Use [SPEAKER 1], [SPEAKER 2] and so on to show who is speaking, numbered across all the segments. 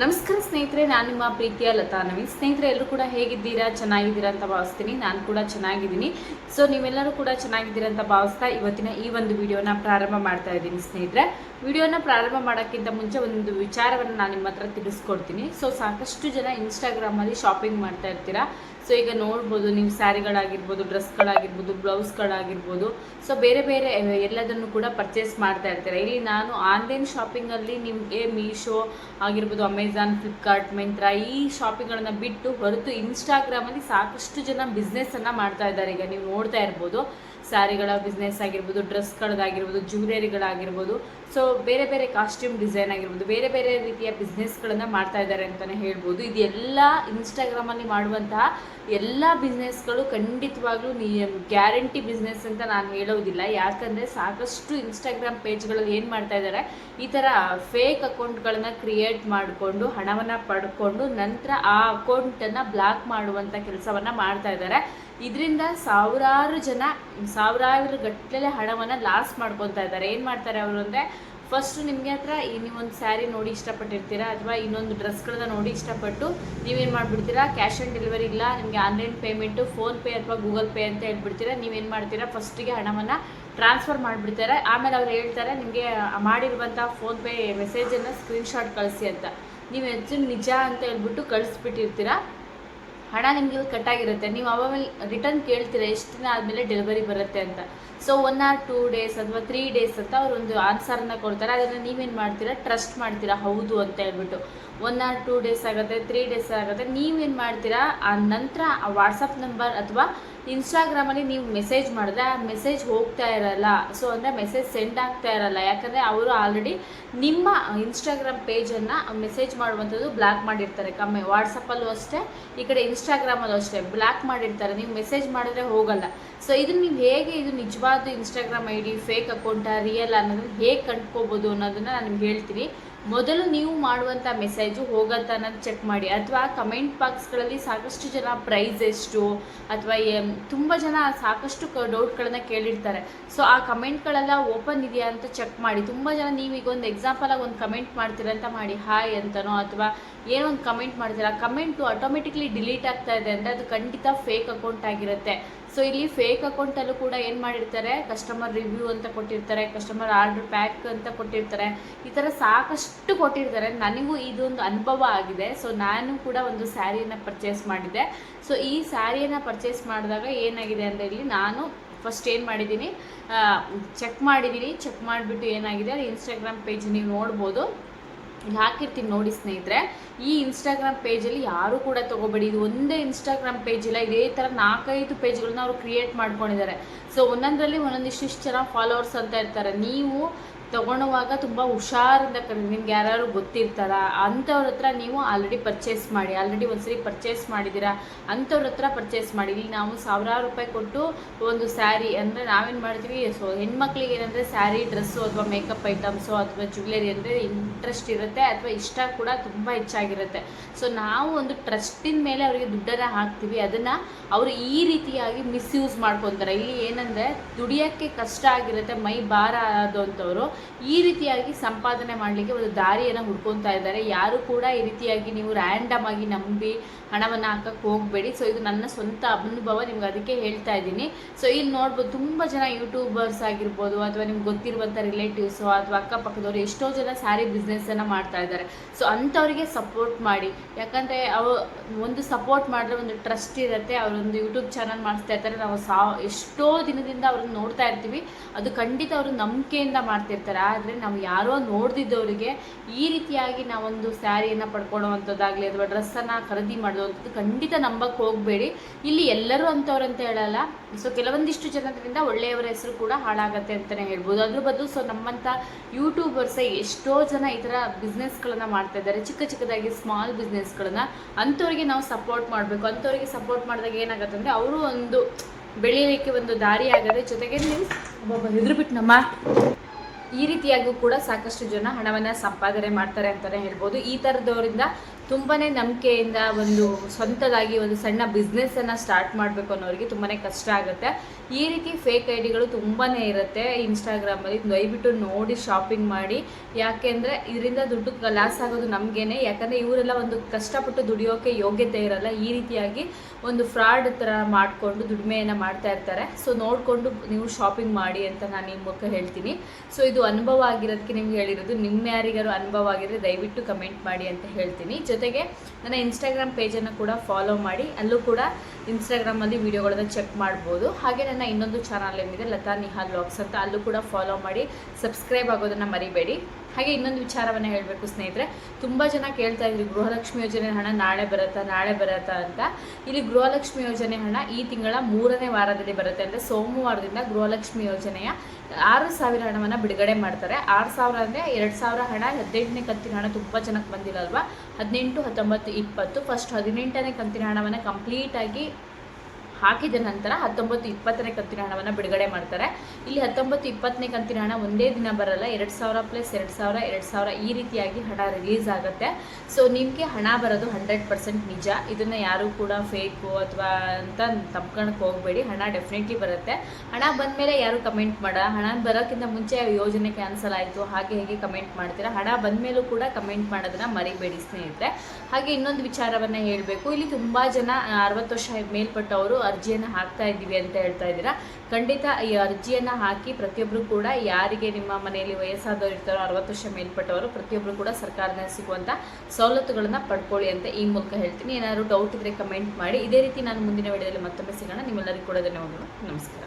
[SPEAKER 1] ನಮಸ್ಕಾರ ಸ್ನೇಹಿತರೆ, ನಾನು ನಿಮ್ಮ ಪ್ರೀತಿಯ ಲತಾ ನವೀನ್. ಸ್ನೇಹಿತರೆ, ಎಲ್ಲರೂ ಕೂಡ ಹೇಗಿದ್ದೀರಾ? ಚೆನ್ನಾಗಿದ್ದೀರಾ ಅಂತ ಭಾವಿಸ್ತೀನಿ. ನಾನು ಕೂಡ ಚೆನ್ನಾಗಿದ್ದೀನಿ. ಸೊ ನೀವೆಲ್ಲರೂ ಕೂಡ ಚೆನ್ನಾಗಿದ್ದೀರಾ ಅಂತ ಭಾವಿಸ್ತಾ ಇವತ್ತಿನ ಈ ಒಂದು ವಿಡಿಯೋನ ಪ್ರಾರಂಭ ಮಾಡ್ತಾ ಇದ್ದೀನಿ ಸ್ನೇಹಿತರೆ. ವಿಡಿಯೋನ ಪ್ರಾರಂಭ ಮಾಡೋಕ್ಕಿಂತ ಮುಂಚೆ ಒಂದು ವಿಚಾರವನ್ನು ನಾನು ನಿಮ್ಮ ಹತ್ರ ತಿಳಿಸ್ಕೊಡ್ತೀನಿ. ಸೊ ಸಾಕಷ್ಟು ಜನ ಇನ್ಸ್ಟಾಗ್ರಾಮಲ್ಲಿ ಶಾಪಿಂಗ್ ಮಾಡ್ತಾ ಇರ್ತೀರಾ? ಸೊ ಈಗ ನೋಡ್ಬೋದು, ನೀವು ಸ್ಯಾರಿಗಳಾಗಿರ್ಬೋದು, ಡ್ರೆಸ್ಗಳಾಗಿರ್ಬೋದು, ಬ್ಲೌಸ್ಗಳಾಗಿರ್ಬೋದು. ಸೊ ಬೇರೆ ಬೇರೆ ಎಲ್ಲದನ್ನು ಕೂಡ ಪರ್ಚೇಸ್ ಮಾಡ್ತಾ ಇರ್ತಾರೆ? ಇಲ್ಲಿ ನಾನು ಆನ್ಲೈನ್ ಶಾಪಿಂಗಲ್ಲಿ ನಿಮಗೆ ಮೀಶೋ ಆಗಿರ್ಬೋದು ಅಮೆಝಾನ್ ಫ್ಲಿಪ್ಕಾರ್ಟ್ ಮಿಂತ್ರಾ ಈ ಶಾಪಿಂಗ್ಗಳನ್ನು ಬಿಟ್ಟು ಹೊರತು ಇನ್ಸ್ಟಾಗ್ರಾಮಲ್ಲಿ ಸಾಕಷ್ಟು ಜನ ಬಿಸ್ನೆಸ್ಸನ್ನು ಮಾಡ್ತಾ ಇದ್ದಾರೆ. ಈಗ ನೀವು ನೋಡ್ತಾ ಇರ್ಬೋದು. ಸ್ಯಾರಿಗಳ ಬಿಸ್ನೆಸ್ ಆಗಿರ್ಬೋದು ಡ್ರೆಸ್ಗಳದಾಗಿರ್ಬೋದು ಜ್ಯುವೆಲರಿಗಳಾಗಿರ್ಬೋದು ಸೊ ಬೇರೆ ಬೇರೆ ಕಾಸ್ಟ್ಯೂಮ್ ಡಿಸೈನ್ ಆಗಿರ್ಬೋದು, ಬೇರೆ ಬೇರೆ ರೀತಿಯ ಬಿಸ್ನೆಸ್ಗಳನ್ನು ಮಾಡ್ತಾ ಇದ್ದಾರೆ ಅಂತಲೇ ಹೇಳ್ಬೋದು. ಇದೆಲ್ಲ ಇನ್ಸ್ಟಾಗ್ರಾಮಲ್ಲಿ ಮಾಡುವಂತಹ ಎಲ್ಲ ಬಿಸ್ನೆಸ್ಗಳು ಖಂಡಿತವಾಗ್ಲೂ ನೀ ಗ್ಯಾರಂಟಿ ಬಿಸ್ನೆಸ್ ಅಂತ ನಾನು ಹೇಳೋದಿಲ್ಲ. ಯಾಕಂದರೆ ಸಾಕಷ್ಟು ಇನ್ಸ್ಟಾಗ್ರಾಮ್ ಪೇಜ್ಗಳಲ್ಲಿ ಏನು ಮಾಡ್ತಾ ಇದ್ದಾರೆ? ಈ ಥರ ಫೇಕ್ ಅಕೌಂಟ್ಗಳನ್ನು ಕ್ರಿಯೇಟ್ ಮಾಡಿಕೊಂಡು, ಹಣವನ್ನು ಪಡ್ಕೊಂಡು ನಂತರ ಆ ಅಕೌಂಟನ್ನು ಬ್ಲಾಕ್ ಮಾಡುವಂಥ ಕೆಲಸವನ್ನು ಮಾಡ್ತಾ ಇದ್ದಾರೆ. ಇದರಿಂದ ಸಾವಿರಾರು ಜನ, ಸಾವಿರಾರು ಗಟ್ಟಲೆ ಹಣವನ್ನು ಲಾಸ್ ಮಾಡ್ಕೊತಾ ಇದ್ದಾರೆ. ಏನು ಮಾಡ್ತಾರೆ ಅವರು ಅಂದರೆ ಫಸ್ಟ್ ನಿಮಗೆ ಹತ್ರ ಈ ನೀವೊಂದು ಸ್ಯಾರಿ ನೋಡಿ ಇಷ್ಟಪಟ್ಟಿರ್ತೀರಾ ಅಥವಾ ಇನ್ನೊಂದು ಡ್ರೆಸ್ಗಳನ್ನ ನೋಡಿ ಇಷ್ಟಪಟ್ಟು ನೀವೇನು ಮಾಡಿಬಿಡ್ತೀರಾ? ಕ್ಯಾಶ್ ಆನ್ ಡೆಲಿವರಿ ಇಲ್ಲ, ನಿಮಗೆ ಆನ್ಲೈನ್ ಪೇಮೆಂಟು ಫೋನ್ಪೇ ಅಥವಾ ಗೂಗಲ್ ಪೇ ಅಂತ ಹೇಳ್ಬಿಡ್ತೀರಾ. ನೀವೇನು ಮಾಡ್ತೀರಾ? ಫಸ್ಟಿಗೆ ಹಣವನ್ನು ಟ್ರಾನ್ಸ್ಫರ್ ಮಾಡಿಬಿಡ್ತಾರೆ. ಆಮೇಲೆ ಅವ್ರು ಹೇಳ್ತಾರೆ, ನಿಮಗೆ ಮಾಡಿರುವಂಥ ಫೋನ್ಪೇ ಮೆಸೇಜನ್ನು ಸ್ಕ್ರೀನ್ಶಾಟ್ ಕಳಿಸಿ ಅಂತ. ನೀವು ಹೆಚ್ಚು ನಿಜ ಅಂತ ಹೇಳ್ಬಿಟ್ಟು ಕಳಿಸ್ಬಿಟ್ಟಿರ್ತೀರಾ? ಹಣ ನಿಮಗೆ ಕಟ್ಟಾಗಿರುತ್ತೆ ನೀವು ಅವಾಗ ರಿಟರ್ನ್ ಕೇಳ್ತೀರಾ, ಎಷ್ಟು ದಿನ ಆದಮೇಲೆ ಡೆಲಿವರಿ ಬರುತ್ತೆ ಅಂತ. So one or two days ಅಥವಾ ತ್ರೀ ಡೇಸ್ ಅಂತ ಅವ್ರು ಒಂದು ಆನ್ಸರನ್ನ ಕೊಡ್ತಾರೆ. ಅದನ್ನು ನೀವೇನು ಮಾಡ್ತೀರಾ? ಟ್ರಸ್ಟ್ ಮಾಡ್ತೀರಾ? ಹೌದು ಅಂತ ಹೇಳ್ಬಿಟ್ಟು. ಒನ್ ಆರ್ ಟೂ ಡೇಸ್ ಆಗುತ್ತೆ ತ್ರೀ ಡೇಸ್ ಆಗುತ್ತೆ. ನೀವೇನು ಮಾಡ್ತೀರಾ? ಆ ನಂತರ ಆ ವಾಟ್ಸಪ್ ನಂಬರ್ ಅಥವಾ ಇನ್ಸ್ಟಾಗ್ರಾಮಲ್ಲಿ ನೀವು ಮೆಸೇಜ್ ಮಾಡಿದ್ರೆ ಆ ಮೆಸೇಜ್ ಹೋಗ್ತಾ ಇರಲ್ಲ. ಸೊ ಅಂದರೆ ಮೆಸೇಜ್ ಸೆಂಡ್ ಆಗ್ತಾ ಇರಲ್ಲ. ಯಾಕಂದರೆ ಅವರು ಆಲ್ರೆಡಿ ನಿಮ್ಮ ಇನ್ಸ್ಟಾಗ್ರಾಮ್ ಪೇಜನ್ನು ಮೆಸೇಜ್ ಮಾಡುವಂಥದ್ದು ಬ್ಲಾಕ್ ಮಾಡಿರ್ತಾರೆ. ಕಮ್ಮಿ. ವಾಟ್ಸಪ್ಪಲ್ಲೂ ಅಷ್ಟೇ. ಈ ಕಡೆ ಇನ್ಸ್ಟಾಗ್ರಾಮಲ್ಲೂ ಅಷ್ಟೇ ಬ್ಲಾಕ್ ಮಾಡಿರ್ತಾರೆ, ನೀವು ಮೆಸೇಜ್ ಮಾಡಿದ್ರೆ ಹೋಗಲ್ಲ. ಸೊ ಇದನ್ನು ನೀವು ಹೇಗೆ ಇದು ನಿಜವಾದ ಇನ್ಸ್ಟಾಗ್ರಾಮ್ ಐ ಡಿ ಫೇಕ್ ಅಕೌಂಟಾ ರಿಯಲ್ ಅನ್ನೋದನ್ನ ಹೇಗೆ ಕಂಡ್ಕೋಬೋದು ಅನ್ನೋದನ್ನು ನಾನು ನಿಮ್ಗೆ ಹೇಳ್ತೀನಿ. ಮೊದಲು ನೀವು ಮಾಡುವಂಥ ಮೆಸೇಜು ಹೋಗತ್ತ ಅನ್ನೋದು ಚೆಕ್ ಮಾಡಿ. ಅಥವಾ ಕಮೆಂಟ್ ಬಾಕ್ಸ್ಗಳಲ್ಲಿ ಸಾಕಷ್ಟು ಜನ ಪ್ರೈಸ್ ಎಷ್ಟು, ಅಥವಾ ತುಂಬ ಜನ ಸಾಕಷ್ಟು ಡೌಟ್ಗಳನ್ನು ಕೇಳಿರ್ತಾರೆ. ಸೊ ಆ ಕಮೆಂಟ್ಗಳೆಲ್ಲ ಓಪನ್ ಇದೆಯಾ ಅಂತ ಚೆಕ್ ಮಾಡಿ. ತುಂಬ ಜನ ನೀವೀಗ ಒಂದು ಎಕ್ಸಾಂಪಲಾಗಿ ಒಂದು ಕಮೆಂಟ್ ಮಾಡ್ತೀರಂತ ಮಾಡಿ. ಹಾಯ್ ಅಂತನೋ, ಅಥವಾ ಏನೋ ಒಂದು ಕಮೆಂಟ್ ಮಾಡ್ತೀರಾ. ಕಮೆಂಟು ಆಟೋಮೆಟಿಕ್ಲಿ ಡಿಲೀಟ್ ಆಗ್ತಾ ಇದೆ ಅಂದರೆ ಅದು ಖಂಡಿತ ಫೇಕ್ ಅಕೌಂಟ್ ಆಗಿರುತ್ತೆ. ಸೊ ಇಲ್ಲಿ ಫೇಕ್ ಅಕೌಂಟಲ್ಲೂ ಕೂಡ ಏನು ಮಾಡಿರ್ತಾರೆ? ಕಸ್ಟಮರ್ ರಿವ್ಯೂ ಅಂತ ಕೊಟ್ಟಿರ್ತಾರೆ ಕಸ್ಟಮರ್ ಆರ್ಡರ್ ಪ್ಯಾಕ್ ಅಂತ ಕೊಟ್ಟಿರ್ತಾರೆ. ಈ ಥರ ಸಾಕಷ್ಟು ಕೊಟ್ಟಿರ್ತಾರೆ. ನನಗೂ ಇದೊಂದು ಅನುಭವ ಆಗಿದೆ. ಸೊ ನಾನು ಕೂಡ ಒಂದು ಸ್ಯಾರಿಯನ್ನು ಪರ್ಚೇಸ್ ಮಾಡಿದ್ದೆ. ಸೊ ಈ ಸ್ಯಾರಿಯನ್ನು ಪರ್ಚೇಸ್ ಮಾಡಿದಾಗ ಏನಾಗಿದೆ ಅಂದರೆ ಇಲ್ಲಿ ನಾನು ಫಸ್ಟ್ ಏನು ಮಾಡಿದ್ದೀನಿ? ಚೆಕ್ ಮಾಡಿದ್ದೀನಿ. ಚೆಕ್ ಮಾಡಿಬಿಟ್ಟು ಏನಾಗಿದೆ? ಇನ್ಸ್ಟಾಗ್ರಾಮ್ ಪೇಜ್ ನೀವು ನೋಡ್ಬೋದು. ಇಲ್ಲಿ ಹಾಕಿರ್ತೀನಿ ನೋಡಿ ಸ್ನೇಹಿತರೆ. ಈ ಇನ್ಸ್ಟಾಗ್ರಾಮ್ ಪೇಜಲ್ಲಿ ಯಾರೂ ಕೂಡ ತೊಗೋಬೇಡಿ. ಇದು ಒಂದೇ ಇನ್ಸ್ಟಾಗ್ರಾಮ್ ಪೇಜ್ ಇಲ್ಲ. ಇದೇ ಥರ ನಾಲ್ಕೈದು ಪೇಜ್ಗಳನ್ನ ಅವರು ಕ್ರಿಯೇಟ್ ಮಾಡ್ಕೊಂಡಿದ್ದಾರೆ. ಸೊ ಒಂದೊಂದರಲ್ಲಿ ಒಂದೊಂದಿಷ್ಟಿಷ್ಟು ಜನ ಫಾಲೋವರ್ಸ್ ಅಂತ ಇರ್ತಾರೆ. ನೀವು ತೊಗೊಳುವಾಗ ತುಂಬ ಹುಷಾರಿಂದ ಕರೆ ನಿಮ್ಗೆ ಯಾರು ಗೊತ್ತಿರ್ತಾರ? ಅಂಥವ್ರ ಹತ್ರ ನೀವು ಆಲ್ರೆಡಿ ಪರ್ಚೇಸ್ ಮಾಡಿ ಆಲ್ರೆಡಿ ಒಂದ್ಸರಿ ಪರ್ಚೇಸ್ ಮಾಡಿದ್ದೀರಾ ಅಂಥವ್ರ ಹತ್ರ ಪರ್ಚೇಸ್ ಮಾಡಿ. ಇಲ್ಲಿ ನಾವು ಸಾವಿರಾರು ರೂಪಾಯಿ ಕೊಟ್ಟು ಒಂದು ಸ್ಯಾರಿ ಅಂದರೆ ನಾವೇನು ಮಾಡ್ತೀವಿ? ಸೊ ಹೆಣ್ಮಕ್ಳಿಗೆ ಏನಂದರೆ ಸ್ಯಾರಿ ಡ್ರೆಸ್ಸು ಅಥವಾ ಮೇಕಪ್ ಐಟಮ್ಸು ಅಥವಾ ಜ್ಯುವೆಲರಿ ಅಂದರೆ ಇಂಟ್ರೆಸ್ಟ್ ಇರುತ್ತೆ ಅಥವಾ ಇಷ್ಟ ಕೂಡ ತುಂಬ ಹೆಚ್ಚಾಗಿರುತ್ತೆ. ಸೊ ನಾವು ಒಂದು ಟ್ರಸ್ಟಿನ ಮೇಲೆ ಅವರಿಗೆ ದುಡ್ಡನ್ನು ಹಾಕ್ತೀವಿ. ಅದನ್ನು ಅವರು ಈ ರೀತಿಯಾಗಿ ಮಿಸ್ಯೂಸ್ ಮಾಡ್ಕೊತಾರೆ. ಇಲ್ಲಿ ಏನಂದರೆ, ದುಡಿಯೋಕ್ಕೆ ಕಷ್ಟ ಆಗಿರುತ್ತೆ, ಮೈ ಭಾರ ಆದಂಥವ್ರು. ಈ ರೀತಿಯಾಗಿ ಸಂಪಾದನೆ ಮಾಡಲಿಕ್ಕೆ ಒಂದು ದಾರಿಯನ್ನು ಹುಡ್ಕೊತಾ ಇದ್ದಾರೆ. ಯಾರು ಕೂಡ ಈ ರೀತಿಯಾಗಿ ನೀವು ರ್ಯಾಂಡಮ್ ಆಗಿ ನಂಬಿ ಹಣವನ್ನು ಹಾಕಕ್ಕೆ ಹೋಗಬೇಡಿ. ಸೊ ಇದು ನನ್ನ ಸ್ವಂತ ಅನುಭವ. ನಿಮ್ಗೆ ಅದಕ್ಕೆ ಹೇಳ್ತಾ ಇದ್ದೀನಿ. ಸೊ ಇಲ್ಲಿ ನೋಡ್ಬೋದು ತುಂಬ ಜನ ಯೂಟ್ಯೂಬರ್ಸ್ ಆಗಿರ್ಬೋದು ಅಥವಾ ನಿಮ್ಗೆ ಗೊತ್ತಿರುವಂಥ ರಿಲೇಟಿವ್ಸು ಅಥವಾ ಅಕ್ಕಪಕ್ಕದವರು ಎಷ್ಟೋ ಜನ ಸ್ಯಾರಿ ಬಿಸ್ನೆಸ್ಸನ್ನು ಮಾಡ್ತಾ ಇದ್ದಾರೆ. ಸೊ ಅಂಥವ್ರಿಗೆ ಸಪೋರ್ಟ್ ಮಾಡಿ. ಯಾಕಂದರೆ ಅವು ಒಂದು ಸಪೋರ್ಟ್ ಮಾಡಿದ್ರೆ ಒಂದು ಟ್ರಸ್ಟ್ ಇರುತ್ತೆ. ಅವರೊಂದು ಯೂಟ್ಯೂಬ್ ಚಾನಲ್ ಮಾಡಿಸ್ತಾ ಇರ್ತಾರೆ. ನಾವು ಸಾ, ಎಷ್ಟೋ ದಿನದಿಂದ ಅವ್ರನ್ನ ನೋಡ್ತಾ ಇರ್ತೀವಿ. ಅದು ಖಂಡಿತ ಅವರು ನಂಬಿಕೆಯಿಂದ ಮಾಡ್ತಿರ್ತಾರೆ. ಆದರೆ ನಾವು ಯಾರೋ ನೋಡ್ದಿದ್ದವರಿಗೆ ಈ ರೀತಿಯಾಗಿ ನಾವೊಂದು ಸ್ಯಾರಿಯನ್ನು ಪಡ್ಕೊಳ್ಳೋವಂಥದ್ದಾಗಲಿ ಅಥವಾ ಡ್ರೆಸ್ಸನ್ನು ಖರೀದಿ ಮಾಡುವಂಥದ್ದು ಖಂಡಿತ ನಂಬಕ್ಕೆ ಹೋಗಬೇಡಿ. ಇಲ್ಲಿ ಎಲ್ಲರೂ ಅಂಥವ್ರು ಅಂತ ಹೇಳಲ್ಲ. ಸೊ ಕೆಲವೊಂದಿಷ್ಟು ಜನರಿಂದ ಒಳ್ಳೆಯವರ ಹೆಸರು ಕೂಡ ಹಾಳಾಗತ್ತೆ ಅಂತಲೇ ಹೇಳ್ಬೋದು. ಅದ್ರ ಬದಲು ಸೊ ನಮ್ಮಂಥ ಯೂಟ್ಯೂಬರ್ಸೇ ಎಷ್ಟೋ ಜನ ಈ ಥರ ಬಿಸ್ನೆಸ್ಗಳನ್ನು ಮಾಡ್ತಾ ಇದ್ದಾರೆ. ಚಿಕ್ಕ ಚಿಕ್ಕದಾಗಿ ಸ್ಮಾಲ್ ಬಿಸ್ನೆಸ್ಗಳನ್ನು ಅಂಥವ್ರಿಗೆ ನಾವು ಸಪೋರ್ಟ್ ಮಾಡಬೇಕು. ಅಂಥವ್ರಿಗೆ ಸಪೋರ್ಟ್ ಮಾಡಿದಾಗ ಏನಾಗುತ್ತೆ ಅಂದರೆ ಅವರು ಒಂದು ಬೆಳೀಲಿಕ್ಕೆ ಒಂದು ದಾರಿ ಆಗದೆ ಜೊತೆಗೆ ನೀವು ಒಬ್ಬ ಹೆದ್ರು ಬಿಟ್ಟು ನಮ್ಮ ಈ ರೀತಿಯಾಗೂ ಕೂಡ ಸಾಕಷ್ಟು ಜನ ಹಣವನ್ನು ಸಂಪಾದನೆ ಮಾಡ್ತಾರೆ ಅಂತಲೇ ಹೇಳ್ಬೋದು. ಈ ಥರದವರಿಂದ ತುಂಬಾ ನಂಬಿಕೆಯಿಂದ ಒಂದು ಸ್ವಂತದಾಗಿ ಒಂದು ಸಣ್ಣ ಬಿಸ್ನೆಸ್ಸನ್ನು ಸ್ಟಾರ್ಟ್ ಮಾಡಬೇಕು ಅನ್ನೋರಿಗೆ ತುಂಬಾ ಕಷ್ಟ ಆಗುತ್ತೆ. ಈ ರೀತಿ ಫೇಕ್ ಐ ಡಿಗಳು ತುಂಬಾ ಇರುತ್ತೆ. ಇನ್ಸ್ಟಾಗ್ರಾಮಲ್ಲಿ ದಯವಿಟ್ಟು ನೋಡಿ ಶಾಪಿಂಗ್ ಮಾಡಿ. ಯಾಕೆಂದರೆ ಇದರಿಂದ ದುಡ್ಡು ಲಾಸ್ ಆಗೋದು ನಮಗೇನೆ. ಯಾಕಂದರೆ ಇವರೆಲ್ಲ ಒಂದು ಕಷ್ಟಪಟ್ಟು ದುಡಿಯೋಕೆ ಯೋಗ್ಯತೆ ಇರಲ್ಲ. ಈ ರೀತಿಯಾಗಿ ಒಂದು ಫ್ರಾಡ್ ಥರ ಮಾಡಿಕೊಂಡು ದುಡಿಮೆಯನ್ನು ಮಾಡ್ತಾ ಇರ್ತಾರೆ. ಸೊ ನೋಡಿಕೊಂಡು ನೀವು ಶಾಪಿಂಗ್ ಮಾಡಿ ಅಂತ ನಾನು ನಿಮ್ಮ ಮುಖ ಹೇಳ್ತೀನಿ. ಸೊ ಇದು ಅನುಭವ ಆಗಿರೋದಕ್ಕೆ ನಿಮ್ಗೆ ಹೇಳಿರೋದು, ನಿಮ್ಮ ಯಾರಿಗಾರು ಅನುಭವ ಆಗಿದ್ರೆ ದಯವಿಟ್ಟು ಕಮೆಂಟ್ ಮಾಡಿ ಅಂತ ಹೇಳ್ತೀನಿ. ಜೊತೆಗೆ ನನ್ನ ಇನ್ಸ್ಟಾಗ್ರಾಮ್ ಪೇಜನ್ನು ಕೂಡ ಫಾಲೋ ಮಾಡಿ. ಅಲ್ಲೂ ಕೂಡ ಇನ್ಸ್ಟಾಗ್ರಾಮಲ್ಲಿ ವೀಡಿಯೋಗಳನ್ನು ಚೆಕ್ ಮಾಡ್ಬೋದು. ಹಾಗೆ ನನ್ನ ಇನ್ನೊಂದು ಚಾನಲ್ ಏನಿದೆ, ಲತಾ ನಿಹಾಲ್ ವ್ಲಾಗ್ಸ್ ಅಂತ ಅಲ್ಲೂ ಕೂಡ ಫಾಲೋ ಮಾಡಿ ಸಬ್ಸ್ಕ್ರೈಬ್ ಆಗೋದನ್ನು ಮರಿಬೇಡಿ. ಹಾಗೆ ಇನ್ನೊಂದು ವಿಚಾರವನ್ನು ಹೇಳಬೇಕು ಸ್ನೇಹಿತರೆ. ತುಂಬ ಜನ ಕೇಳ್ತಾ ಇದ್ರು, ಗೃಹಲಕ್ಷ್ಮಿ ಯೋಜನೆ ಹಣ ನಾಳೆ ಬರುತ್ತಾ ನಾಳೆ ಬರುತ್ತಾ ಅಂತ. ಇಲ್ಲಿ ಗೃಹಲಕ್ಷ್ಮಿ ಯೋಜನೆ ಹಣ ಈ ತಿಂಗಳ ಮೂರನೇ ವಾರದಲ್ಲಿ ಬರುತ್ತೆ ಅಂದರೆ ಸೋಮವಾರದಿಂದ ಗೃಹಲಕ್ಷ್ಮಿ ಯೋಜನೆಯ ಆರು ಸಾವಿರ ಹಣವನ್ನು ಬಿಡುಗಡೆ ಮಾಡ್ತಾರೆ. ಆರು ಸಾವಿರ ಅಂದರೆ ಎರಡು ಸಾವಿರ ಹಣ, ಹದಿನೆಂಟನೇ ಕಂತಿನ ಹಣ ತುಂಬ ಜನಕ್ಕೆ ಬಂದಿರಲ್ವಾ ಹದಿನೆಂಟು, ಹತ್ತೊಂಬತ್ತು, ಇಪ್ಪತ್ತು ಫಸ್ಟ್ ಹದಿನೆಂಟನೇ ಕಂತಿನ ಹಣವನ್ನು ಕಂಪ್ಲೀಟಾಗಿ ಹಾಕಿದ ನಂತರ ಹತ್ತೊಂಬತ್ತು ಇಪ್ಪತ್ತನೇ ಕಂತಿನ ಹಣವನ್ನು ಬಿಡುಗಡೆ ಮಾಡ್ತಾರೆ. ಇಲ್ಲಿ ಹತ್ತೊಂಬತ್ತು ಇಪ್ಪತ್ತನೇ ಕಂತಿನ ಹಣ ಒಂದೇ ದಿನ ಬರಲ್ಲ, ಎರಡು ಸಾವಿರ ಪ್ಲಸ್ ಎರಡು ಸಾವಿರ ಎರಡು ಸಾವಿರ ಈ ರೀತಿಯಾಗಿ ಹಣ ರಿಲೀಸ್ ಆಗುತ್ತೆ. ಸೊ ನಿಮಗೆ ಹಣ ಬರೋದು ಹಂಡ್ರೆಡ್ ಪರ್ಸೆಂಟ್ ನಿಜ. ಇದನ್ನು ಯಾರೂ ಕೂಡ ಫೇಕು ಅಥವಾ ಅಂತ ತಪ್ಕೊಳಕ್ಕೆ ಹೋಗಬೇಡಿ. ಹಣ ಡೆಫಿನೆಟ್ಲಿ ಬರುತ್ತೆ. ಹಣ ಬಂದಮೇಲೆ ಯಾರು ಕಮೆಂಟ್ ಮಾಡ? ಹಣ ಬರೋಕ್ಕಿಂತ ಮುಂಚೆ ಯೋಜನೆ ಕ್ಯಾನ್ಸಲ್ ಆಯಿತು. ಹಾಗೆ ಹೇಗೆ ಕಮೆಂಟ್ ಮಾಡ್ತೀರಾ? ಹಣ ಬಂದಮೇಲೂ ಕೂಡ ಕಮೆಂಟ್ ಮಾಡೋದನ್ನ ಮರಿಬೇಡಿ ಸ್ನೇಹಿತರೆ. ಹಾಗೆ ಇನ್ನೊಂದು ವಿಚಾರವನ್ನು ಹೇಳಬೇಕು. ಇಲ್ಲಿ ತುಂಬ ಜನ ಅರವತ್ತು ವರ್ಷ ಮೇಲ್ಪಟ್ಟವರು ಅರ್ಜಿಯನ್ನು ಹಾಕ್ತಾ ಇದ್ದೀವಿ ಅಂತ ಹೇಳ್ತಾ ಇದ್ದೀರಾ? ಖಂಡಿತ ಈ ಅರ್ಜಿಯನ್ನು ಹಾಕಿ ಪ್ರತಿಯೊಬ್ಬರು ಕೂಡ ಯಾರಿಗೆ ನಿಮ್ಮ ಮನೆಯಲ್ಲಿ ವಯಸ್ಸಾದವರು ಇರ್ತಾರೋ, ಅರವತ್ತು ವರ್ಷ ಮೇಲ್ಪಟ್ಟವರು ಪ್ರತಿಯೊಬ್ಬರು ಕೂಡ ಸರ್ಕಾರದಿಂದ ಸಿಗುವಂಥ ಸವಲತ್ತುಗಳನ್ನು ಪಡ್ಕೊಳ್ಳಿ ಅಂತ ಈ ಮೂಲಕ ಹೇಳ್ತೀನಿ. ಏನಾದರೂ ಡೌಟ್ ಇದ್ದರೆ ಕಮೆಂಟ್ ಮಾಡಿ. ಇದೇ ರೀತಿ ನಾನು ಮುಂದಿನ ವಿಡಿಯೋದಲ್ಲಿ ಮತ್ತೊಮ್ಮೆ ಸಿಗೋಣ. ನಿಮ್ಮೆಲ್ಲರಿಗೂ ಕೂಡ ಧನ್ಯವಾದಗಳು. ನಮಸ್ಕಾರ.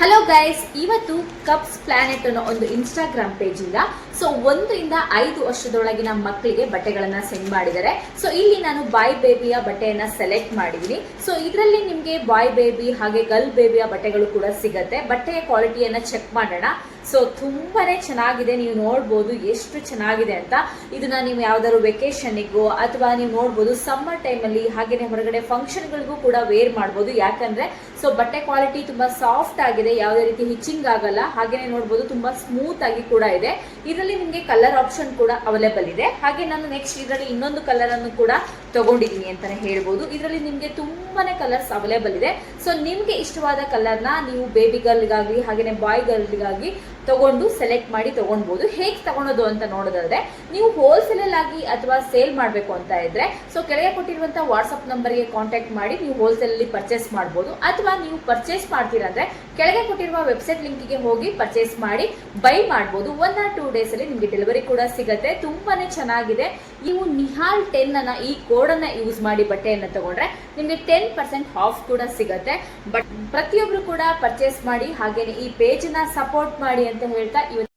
[SPEAKER 1] ಹಲೋ ಗೈಸ್ ಇವತ್ತು ಕಪ್ಸ್ ಪ್ಲಾನೆಟ್ ಅನ್ನೋ ಒಂದು ಇನ್ಸ್ಟಾಗ್ರಾಮ್ ಪೇಜ್ ಇಂದ ಸೊ ಒಂದರಿಂದ ಐದು ವರ್ಷದೊಳಗಿನ ಮಕ್ಕಳಿಗೆ ಬಟ್ಟೆಗಳನ್ನ ಸೆಂಡ್ ಮಾಡಿದ್ದಾರೆ. ಸೊ ಇಲ್ಲಿ ನಾನು ಬಾಯ್ ಬೇಬಿಯ ಬಟ್ಟೆಯನ್ನ ಸೆಲೆಕ್ಟ್ ಮಾಡಿದೀನಿ. ಸೊ ಇದರಲ್ಲಿ ನಿಮಗೆ ಬಾಯ್ ಬೇಬಿ ಹಾಗೆ ಗರ್ಲ್ ಬೇಬಿಯ ಬಟ್ಟೆಗಳು ಕೂಡ ಸಿಗತ್ತೆ. ಬಟ್ಟೆಯ ಕ್ವಾಲಿಟಿಯನ್ನ ಚೆಕ್ ಮಾಡೋಣ. ಸೊ ತುಂಬಾನೇ ಚೆನ್ನಾಗಿದೆ, ನೀವು ನೋಡ್ಬೋದು ಎಷ್ಟು ಚೆನ್ನಾಗಿದೆ ಅಂತ. ಇದನ್ನ ನೀವು ಯಾವ್ದಾದ್ರು ವೆಕೇಶನ್ಗೂ ಅಥವಾ ನೀವು ನೋಡ್ಬೋದು ಸಮ್ಮರ್ ಟೈಮಲ್ಲಿ ಹಾಗೆಯೇ ಹೊರಗಡೆ ಫಂಕ್ಷನ್ಗಳಿಗೂ ಕೂಡ ವೇರ್ ಮಾಡ್ಬೋದು. ಯಾಕಂದ್ರೆ ಸೊ ಬಟ್ಟೆ ಕ್ವಾಲಿಟಿ ತುಂಬಾ ಸಾಫ್ಟ್ ಆಗಿದೆ, ಯಾವುದೇ ರೀತಿ ಹಿಚ್ಚಿಂಗ್ ಆಗಲ್ಲ. ಹಾಗೆಯೇ ನೋಡ್ಬೋದು, ತುಂಬಾ ಸ್ಮೂತ್ ಆಗಿ ಕೂಡ ಇದೆ. ಇದರಲ್ಲಿ ನಿಮಗೆ ಕಲರ್ ಆಪ್ಷನ್ ಕೂಡ ಅವೈಲೇಬಲ್ ಇದೆ. ಹಾಗೆ ನಾನು ನೆಕ್ಸ್ಟ್ ಇದರಲ್ಲಿ ಇನ್ನೊಂದು ಕಲರ್ ಅನ್ನು ಕೂಡ ತಗೊಂಡಿದ್ದೀನಿ ಅಂತಾನೆ ಹೇಳ್ಬೋದು. ಇದರಲ್ಲಿ ನಿಮಗೆ ತುಂಬಾನೇ ಕಲರ್ಸ್ ಅವೈಲೇಬಲ್ ಇದೆ. ಸೊ ನಿಮ್ಗೆ ಇಷ್ಟವಾದ ಕಲರ್ನ ನೀವು ಬೇಬಿ ಗರ್ಲ್ಗಾಗಲಿ ಹಾಗೆ ಬಾಯ್ ಗರ್ಲ್ಗಾಗಿ ತಗೊಂಡು ಸೆಲೆಕ್ಟ್ ಮಾಡಿ ತಗೊಳ್ಬೋದು ಹೇಗೆ ತಗೊಳೋದು ಅಂತ ನೋಡೋದಾದ್ರೆ, ನೀವು ಹೋಲ್ಸೇಲ್ ಆಗಿ ಅಥವಾ ಸೇಲ್ ಮಾಡಬೇಕು ಅಂತ ಇದ್ರೆ ಸೊ ಕೆಳಗೆ ಕೊಟ್ಟಿರುವಂತಹ ವಾಟ್ಸಪ್ ನಂಬರ್ಗೆ ಕಾಂಟ್ಯಾಕ್ಟ್ ಮಾಡಿ ನೀವು ಹೋಲ್ಸೇಲ್ ಅಲ್ಲಿ ಪರ್ಚೇಸ್ ಮಾಡಬಹುದು ಅಥವಾ ನೀವು ಪರ್ಚೇಸ್ ಮಾಡ್ತೀರಾ ಅಂದ್ರೆ, ಕೆಳಗೆ ಕೊಟ್ಟಿರುವ ವೆಬ್ಸೈಟ್ ಲಿಂಕಿಗೆ ಹೋಗಿ ಪರ್ಚೇಸ್ ಮಾಡಿ ಬೈ ಮಾಡಬಹುದು ಒನ್ ಆರ್ ಟೂ ಡೇಸ್ ಅಲ್ಲಿ ನಿಮಗೆ ಡೆಲಿವರಿ ಕೂಡ ಸಿಗುತ್ತೆ. ತುಂಬಾನೇ ಚೆನ್ನಾಗಿದೆ. ನೀವು ನಿಹಾಲ್ ಟೆನ್ ಅನ್ನ, ಈ ಕೋಡ್ ಅನ್ನ ಯೂಸ್ ಮಾಡಿ ಬಟ್ಟೆಯನ್ನು ತಗೊಂಡ್ರೆ, ನಿಮಗೆ ಟೆನ್ ಪರ್ಸೆಂಟ್ ಆಫ್ ಕೂಡ ಸಿಗುತ್ತೆ. ಬಟ್ ಪ್ರತಿಯೊಬ್ರು ಕೂಡ ಪರ್ಚೇಸ್ ಮಾಡಿ, ಹಾಗೇನೆ ಈ ಪೇಜ್ನ ಸಪೋರ್ಟ್ ಮಾಡಿ ಅಂತ ಹೇಳ್ತಾ ಇವತ್ತು